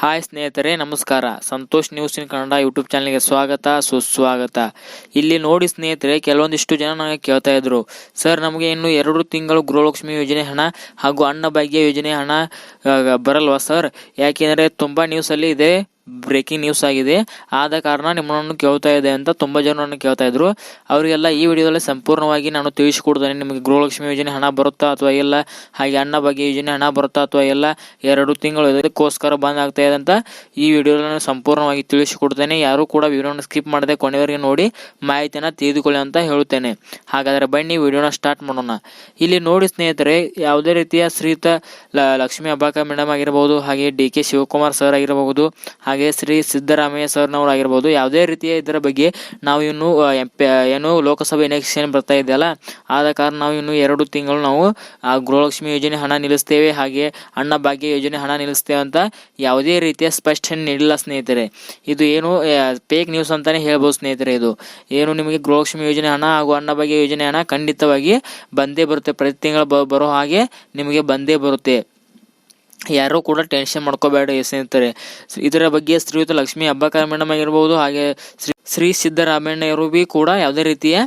Hi ಸ್ನೇಹಿತರೆ, ನಮಸ್ಕಾರ. Santosh news in Kannada YouTube ಚಾನಲ್ಗೆ ಸ್ವಾಗತ, ಸುಸ್ವಾಗತ. ಇಲ್ಲಿ ನೋಡಿ ಸ್ನೇಹಿತರೆ, ಕೆಲವೊಂದಿಷ್ಟು ಜನ ನನಗೆ ಕೇಳ್ತಾ ಇದ್ರು. ಸರ್, ನಮಗೆ ಇನ್ನು ಎರಡು ತಿಂಗಳು ಗೃಹಲಕ್ಷ್ಮಿ ಯೋಜನೆ ಹಣ ಹಾಗೂ ಅನ್ನಭಾಗ್ಯ ಯೋಜನೆ ಹಣ ಬರಲ್ವಾ ಸರ್? ಯಾಕೆಂದರೆ ತುಂಬ ನ್ಯೂಸಲ್ಲಿ ಇದೆ. ಬ್ರೇಕಿಂಗ್ ನ್ಯೂಸ್ ಆಗಿದೆ. ಆದ ಕಾರಣ ನಿಮ್ಮನ್ನು ಕೇಳ್ತಾ ಇದೆ ಅಂತ ತುಂಬ ಜನ ನನ್ನ ಕೇಳ್ತಾ ಇದ್ರು. ಅವರಿಗೆಲ್ಲ ಈ ವಿಡಿಯೋದಲ್ಲಿ ಸಂಪೂರ್ಣವಾಗಿ ನಾನು ತಿಳಿಸಿಕೊಡ್ತೇನೆ ನಿಮಗೆ ಗೃಹಲಕ್ಷ್ಮಿ ಯೋಜನೆ ಹಣ ಬರುತ್ತಾ ಅಥವಾ ಇಲ್ಲ, ಹಾಗೆ ಅನ್ನ ಬಗ್ಗೆ ಯೋಜನೆ ಹಣ ಬರುತ್ತಾ ಅಥವಾ ಇಲ್ಲ, ಎರಡು ತಿಂಗಳು ಇದಕ್ಕೋಸ್ಕರ ಬಂದ್ ಆಗ್ತಾ ಇದೆ ಅಂತ ಈ ವಿಡಿಯೋದಲ್ಲಿ ಸಂಪೂರ್ಣವಾಗಿ ತಿಳಿಸಿಕೊಡ್ತೇನೆ ಯಾರು ಕೂಡ ವಿಡಿಯೋನ ಸ್ಕಿಪ್ ಮಾಡದೆ ಕೊನೆಯವರೆಗೆ ನೋಡಿ ಮಾಹಿತಿಯನ್ನು ತಿಳಿದುಕೊಳ್ಳಿ ಅಂತ ಹೇಳುತ್ತೇನೆ. ಹಾಗಾದರೆ ಬನ್ನಿ, ವಿಡಿಯೋನ ಸ್ಟಾರ್ಟ್ ಮಾಡೋಣ. ಇಲ್ಲಿ ನೋಡಿ ಸ್ನೇಹಿತರೆ, ಯಾವುದೇ ರೀತಿಯ ಶ್ರೀತ ಲಕ್ಷ್ಮೀ ಅಬ್ಬಾಕ ಮೇಡಮ್ ಆಗಿರಬಹುದು ಹಾಗೆ ಡಿ ಕೆ ಶಿವಕುಮಾರ್ ಸರ್ ಆಗಿರಬಹುದು ಹಾಗೆ ಶ್ರೀ ಸಿದ್ದರಾಮಯ್ಯ ಸರ್ನವರು ಆಗಿರ್ಬೋದು ಯಾವುದೇ ರೀತಿಯ ಇದರ ಬಗ್ಗೆ ನಾವು ಇನ್ನು ಏನು ಲೋಕಸಭೆ ಎಲೆಕ್ಷನ್ ಬರ್ತಾ ಇದೆಯಲ್ಲ ಆದ ಕಾರಣ ನಾವು ಇನ್ನು ಎರಡು ತಿಂಗಳು ನಾವು, ಆ, ಗೃಹಲಕ್ಷ್ಮಿ ಯೋಜನೆ ಹಣ ನಿಲ್ಲಿಸ್ತೇವೆ, ಹಾಗೆ ಅಣ್ಣ ಭಾಗ್ಯ ಯೋಜನೆ ಹಣ ನಿಲ್ಲಿಸ್ತೇವೆ ಅಂತ ಯಾವುದೇ ರೀತಿಯ ಸ್ಪಷ್ಟನೆ ನೀಡಿಲ್ಲ ಸ್ನೇಹಿತರೆ. ಇದು ಏನು ಫೇಕ್ ನ್ಯೂಸ್ ಅಂತಾನೆ ಹೇಳ್ಬೋದು ಸ್ನೇಹಿತರೆ ಇದು. ಏನು ನಿಮಗೆ ಗೃಹಲಕ್ಷ್ಮಿ ಯೋಜನೆ ಹಣ ಹಾಗೂ ಅಣ್ಣ ಭಾಗ್ಯ ಯೋಜನೆ ಹಣ ಖಂಡಿತವಾಗಿ ಬಂದೇ ಬರುತ್ತೆ. ಪ್ರತಿ ತಿಂಗಳು ಬರೋ ಹಾಗೆ ನಿಮಗೆ ಬಂದೇ ಬರುತ್ತೆ. ಯಾರೂ ಕೂಡ ಟೆನ್ಷನ್ ಮಾಡ್ಕೋಬೇಡ ಸ್ನೇಹಿತರೆ. ಇದರ ಬಗ್ಗೆ ಶ್ರೀಯುತ ಲಕ್ಷ್ಮೀ ಹಬ್ಬಕಾರ ಮೇಡಮ್ ಆಗಿರ್ಬೋದು, ಹಾಗೆ ಶ್ರೀ ಶ್ರೀ ಸಿದ್ದರಾಮಯ್ಯವರು ಬಿ ಕೂಡ ಯಾವುದೇ ರೀತಿಯ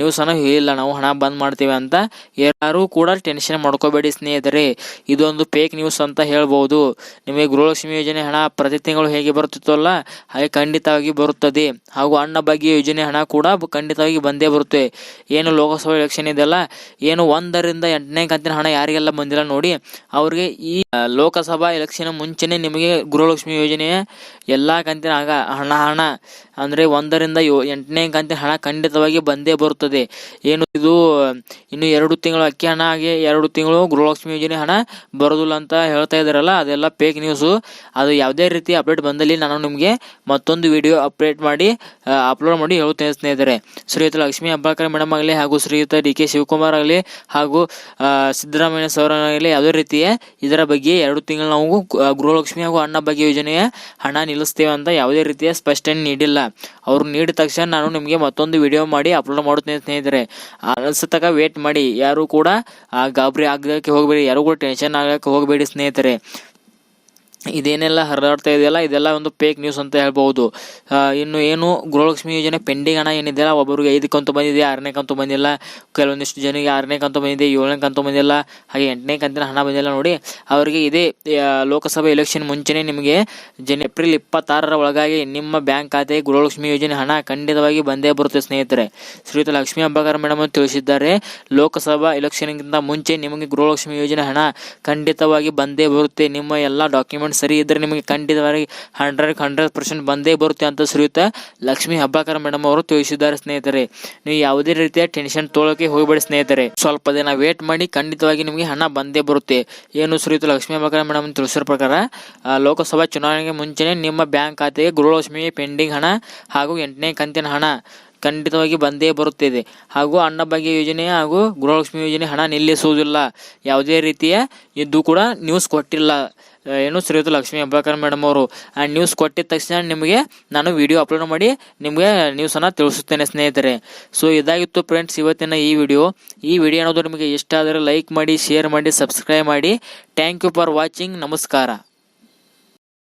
ನ್ಯೂಸ್ ಅನ್ನು ಹೇಳಿಲ್ಲ ನಾವು ಹಣ ಬಂದ್ ಮಾಡ್ತೀವಿ ಅಂತ ಯಾರೂ ಕೂಡ ಟೆನ್ಷನ್ ಮಾಡ್ಕೋಬೇಡಿ ಸ್ನೇಹಿತರೆ. ಇದೊಂದು ಫೇಕ್ ನ್ಯೂಸ್ ಅಂತ ಹೇಳ್ಬೋದು. ನಿಮಗೆ ಗೃಹಲಕ್ಷ್ಮಿ ಯೋಜನೆ ಹಣ ಪ್ರತಿ ತಿಂಗಳು ಹೇಗೆ ಬರುತ್ತಿತ್ತಲ್ಲ ಹಾಗೆ ಖಂಡಿತವಾಗಿ ಬರುತ್ತದೆ. ಹಾಗೂ ಅನ್ನ ಬಗ್ಗೆ ಯೋಜನೆ ಹಣ ಕೂಡ ಖಂಡಿತವಾಗಿ ಬಂದೇ ಬರುತ್ತೆ. ಏನು ಲೋಕಸಭಾ ಎಲೆಕ್ಷನ್ ಇದೆಲ್ಲ ಏನು ಒಂದರಿಂದ ಎಂಟನೇ ಕಂತಿನ ಹಣ ಯಾರಿಗೆಲ್ಲ ಬಂದಿಲ್ಲ ನೋಡಿ, ಅವ್ರಿಗೆ ಈ ಲೋಕಸಭಾ ಎಲೆಕ್ಷನ್ ಮುಂಚೆನೆ ನಿಮಗೆ ಗೃಹಲಕ್ಷ್ಮಿ ಯೋಜನೆಯ ಎಲ್ಲಾ ಕಂತಿನ ಹಣ ಹಣ ಅಂದ್ರೆ ಒಂದರಿಂದ ಯೋ ಎಂಟನೇ ಕಂತಿನ ಹಣ ಖಂಡಿತವಾಗಿ ಬಂದೇ ಬರುತ್ತದೆ. ಏನು ಇದು, ಇನ್ನು ಎರಡು ತಿಂಗಳು ಅಕ್ಕಿ ಹಣ ಹಾಗೆ ಎರಡು ತಿಂಗಳು ಗೃಹಲಕ್ಷ್ಮಿ ಯೋಜನೆ ಹಣ ಬರೋದಿಲ್ಲ ಅಂತ ಹೇಳ್ತಾ ಇದ್ದಾರಲ್ಲ, ಅದೆಲ್ಲ ಫೇಕ್ ನ್ಯೂಸು ಅದು ಯಾವುದೇ ರೀತಿ ಅಪ್ಡೇಟ್ ಬಂದಲ್ಲಿ ನಾನು ನಿಮಗೆ ಮತ್ತೊಂದು ವಿಡಿಯೋ ಅಪ್ಡೇಟ್ ಮಾಡಿ ಅಪ್ಲೋಡ್ ಮಾಡಿ ಹೇಳುತ್ತೇನೆ ಸ್ನೇಹಿತರೆ. ಶ್ರೀಯುತ ಲಕ್ಷ್ಮೀ ಅಬ್ಬಾಕರ್ ಮೇಡಮ್ ಆಗಲಿ ಹಾಗೂ ಶ್ರೀಯುತ ಡಿ ಕೆ ಶಿವಕುಮಾರ್ ಆಗಲಿ ಹಾಗೂ ಸಿದ್ದರಾಮಯ್ಯ ಸರ್ ಆಗಲಿ ಯಾವುದೇ ರೀತಿಯ ಇದರ ಬಗ್ಗೆ ಎರಡು ತಿಂಗಳು ನಾವು ಗೃಹಲಕ್ಷ್ಮಿ ಹಾಗೂ ಅಣ್ಣ ಬಗ್ಗೆ ಯೋಜನೆಯ ಹಣ ನಿಲ್ಲಿಸ್ತೇವೆ ಅಂತ ಯಾವುದೇ ರೀತಿಯ ಸ್ಪಷ್ಟನೆ ನೀಡಿಲ್ಲ. ಅವರು ನೀಡಿದ ತಕ್ಷಣ ನಾನು ನಿಮಗೆ ಮತ್ತೊಂದು ವಿಡಿಯೋ ಮಾಡಿ ಅಪ್ಲೋಡ್ ಮಾಡುತ್ತೇನೆ ಸ್ನೇಹಿತರೆ ಅನಿಸ್ತಕ ವೇಟ್ ಮಾಡಿ. ಯಾರು ಕೂಡ ಗಾಬರಿ ಆಗಕ್ಕೆ ಹೋಗಬೇಡಿ. ಯಾರು ಕೂಡ ಟೆನ್ಷನ್ ಆಗಕ್ಕೆ ಹೋಗಬೇಡಿ ಸ್ನೇಹಿತರೆ. ಇದೇನೆಲ್ಲ ಹರಿದಾಡ್ತಾ ಇದೆಯಲ್ಲ, ಇದೆಲ್ಲ ಒಂದು ಫೇಕ್ ನ್ಯೂಸ್ ಅಂತ ಹೇಳ್ಬೋದು ಇನ್ನು ಏನು, ಗೃಹಲಕ್ಷ್ಮಿ ಯೋಜನೆ ಪೆಂಡಿಂಗ್ ಹಣ ಏನಿದೆಯಲ್ಲ ಒಬ್ಬರಿಗೆ ಐದು ಕಂತು ಬಂದಿದೆ, ಆರನೇ ಕಂತು ಬಂದಿಲ್ಲ, ಕೆಲವೊಂದಿಷ್ಟು ಜನರಿಗೆ ಆರನೇ ಕಂತು ಬಂದಿದೆ, ಏಳನೇ ಕಂತು ಬಂದಿಲ್ಲ, ಹಾಗೆ ಎಂಟನೇ ಕಂತಿನ ಹಣ ಬಂದಿಲ್ಲ ನೋಡಿ. ಅವರಿಗೆ ಇದೇ ಲೋಕಸಭೆ ಎಲೆಕ್ಷನ್ ಮುಂಚೆನೇ ನಿಮಗೆ ಜನ, ಏಪ್ರಿಲ್ ಇಪ್ಪತ್ತಾರರ ಒಳಗಾಗಿ ನಿಮ್ಮ ಬ್ಯಾಂಕ್ ಖಾತೆಗೆ ಗೃಹಲಕ್ಷ್ಮಿ ಯೋಜನೆ ಹಣ ಖಂಡಿತವಾಗಿ ಬಂದೇ ಬರುತ್ತೆ ಸ್ನೇಹಿತರೆ. ಶ್ರೀಯುತ ಲಕ್ಷ್ಮೀ ಹಬ್ಬಾಕರ್ ಮೇಡಮ್ ಅಂತ ತಿಳಿಸಿದ್ದಾರೆ, ಲೋಕಸಭಾ ಎಲೆಕ್ಷನ್ಗಿಂತ ಮುಂಚೆ ನಿಮಗೆ ಗೃಹಲಕ್ಷ್ಮಿ ಯೋಜನೆ ಹಣ ಖಂಡಿತವಾಗಿ ಬಂದೇ ಬರುತ್ತೆ, ನಿಮ್ಮ ಎಲ್ಲ ಡಾಕ್ಯುಮೆಂಟ್ ಸರಿ ಇದ್ರೆ ನಿಮಗೆ ಖಂಡಿತವಾಗಿ ಹಂಡ್ರೆಡ್ ಹಂಡ್ರೆಡ್ ಪರ್ಸೆಂಟ್ ಬಂದೇ ಬರುತ್ತೆ ಅಂತ ಶ್ರೀಯುತ ಲಕ್ಷ್ಮೀ ಹಬ್ಬಕರ ಮೇಡಮ್ ಅವರು ತಿಳಿಸಿದ್ದಾರೆ ಸ್ನೇಹಿತರೆ. ನೀವು ಯಾವುದೇ ರೀತಿಯ ಟೆನ್ಷನ್ ತೊಳೋಕೆ ಹೋಗಬೇಡಿ ಸ್ನೇಹಿತರೆ. ಸ್ವಲ್ಪ ದಿನ ವೇಟ್ ಮಾಡಿ ಖಂಡಿತವಾಗಿ ನಿಮಗೆ ಹಣ ಬಂದೇ ಬರುತ್ತೆ. ಏನು ಶ್ರೀಯುತ ಲಕ್ಷ್ಮೀ ಹಬ್ಬಾಕರ್ ಮೇಡಮ್ ತಿಳಿಸಿರೋ ಪ್ರಕಾರ ಲೋಕಸಭಾ ಚುನಾವಣೆಗೆ ಮುಂಚೆನೆ ನಿಮ್ಮ ಬ್ಯಾಂಕ್ ಖಾತೆಗೆ ಗೃಹಲಕ್ಷ್ಮಿ ಪೆಂಡಿಂಗ್ ಹಣ ಹಾಗೂ ಎಂಟನೇ ಕಂತಿನ ಹಣ. ಖಂಡಿತವಾಗಿ ಬಂದೇ ಬರುತ್ತಿದೆ. ಹಾಗೂ ಅನ್ನಭಾಗ್ಯ ಯೋಜನೆ ಹಾಗೂ ಗೃಹಲಕ್ಷ್ಮಿ ಯೋಜನೆ ಹಣ ನಿಲ್ಲಿಸುವುದಿಲ್ಲ. ಯಾವುದೇ ರೀತಿಯ ಇದು ಕೂಡ ನ್ಯೂಸ್ ಕೊಟ್ಟಿಲ್ಲ. ಏನು ಶ್ರೀಯುತ ಲಕ್ಷ್ಮೀ ಹಬ್ಬಾಕರ್ ಮೇಡಮ್ ಅವರು. ಆ ನ್ಯೂಸ್ ಕೊಟ್ಟಿದ ತಕ್ಷಣ ನಿಮಗೆ ನಾನು ವಿಡಿಯೋ ಅಪ್ಲೋಡ್ ಮಾಡಿ ನಿಮಗೆ ನ್ಯೂಸನ್ನು ತಿಳಿಸುತ್ತೇನೆ ಸ್ನೇಹಿತರೆ. ಸೊ ಇದಾಗಿತ್ತು ಫ್ರೆಂಡ್ಸ್ ಇವತ್ತಿನ ಈ ವಿಡಿಯೋ ಈ ವಿಡಿಯೋ ಅನ್ನೋದು ನಿಮಗೆ ಇಷ್ಟ ಆದರೆ ಲೈಕ್ ಮಾಡಿ ಶೇರ್ ಮಾಡಿ ಸಬ್ಸ್ಕ್ರೈಬ್ ಮಾಡಿ. ಥ್ಯಾಂಕ್ ಯು ಫಾರ್ ವಾಚಿಂಗ್ ನಮಸ್ಕಾರ.